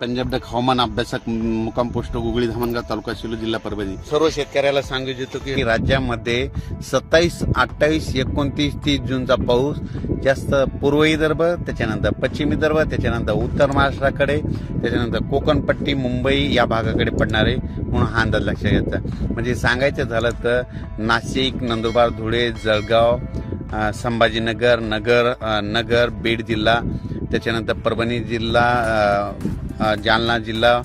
Punjab duck हवामान अभ्यासक मुकाम पोस्ट गुगळी धामणगाव तालुका शिलो जिल्हा परभणी. सर्व शेतकऱ्याला सांगू इच्छितो की राज्यामध्ये सत्तावीस अठ्ठावीस एकोणतीस तीस जूनचा पाऊस जास्त पूर्व विदर्भ त्याच्यानंतर पश्चिम विदर्भ त्याच्यानंतर उत्तर महाराष्ट्राकडे त्याच्यानंतर कोकणपट्टी मुंबई या भागाकडे पडणार आहे म्हणून हा अंदाज लक्षात घ्यायचा म्हणजे सांगायचं झालं तर नाशिक नंदुरबार धुळे जळगाव संभाजीनगर नगर नगर बीड जिल्हा त्याच्यानंतर परभणी जिल्हा जालना जिल्हा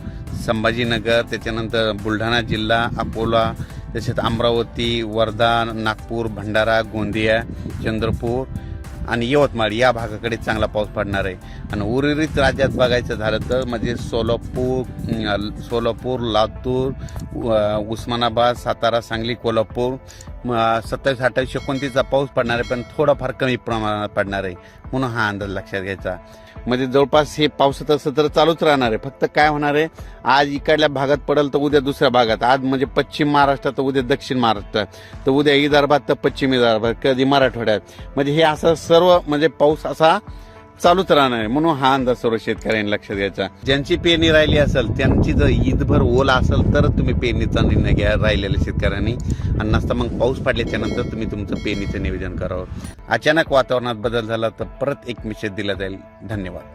संभाजीनगर त्याच्यानंतर बुलढाणा जिल्हा अकोला तसेच अमरावती वर्धा नागपूर भंडारा गोंदिया चंद्रपूर आणि यवतमाळ या भागाकडे चांगला पाऊस पडणार आहे. आणि उर्वरित राज्यात बघायचं झालं तर म्हणजे सोलापूर सोलापूर लातूर उस्मानाबाद सातारा सांगली कोल्हापूर सत्तावीस अठ्ठावीस एकोणतीसचा पाऊस पडणार आहे पण थोडाफार कमी प्रमाणात पडणार आहे. म्हणून हा अंदाज लक्षात घ्यायचा. म्हणजे जवळपास हे पावसाचं सत्र चालूच राहणार आहे. फक्त काय होणार आहे आज इकडल्या भागात पडेल तर उद्या दुसऱ्या भागात. आज म्हणजे पश्चिम महाराष्ट्रात तर उद्या दक्षिण महाराष्ट्रात तर उद्या विदर्भात तर पश्चिम विदर्भात कधी मराठवाड्यात. म्हणजे हे असं सर्व म्हणजे पाऊस असा चालूच राहणार आहे. म्हणून हा अंदाज सर्व शेतकऱ्यांनी लक्षात घ्यायचा. ज्यांची पेरणी राहिली असेल त्यांची जर ईदभर ओला असेल तर तुम्ही पेरणीचा निर्णय घ्या राहिलेल्या शेतकऱ्यांनी. आणि नसता मग पाऊस पडल्याच्या नंतर तुम्ही तुमचं पेरणीचं निवेदन करावं. अचानक वातावरणात बदल झाला तर परत एक मेसेज दिला जाईल. धन्यवाद.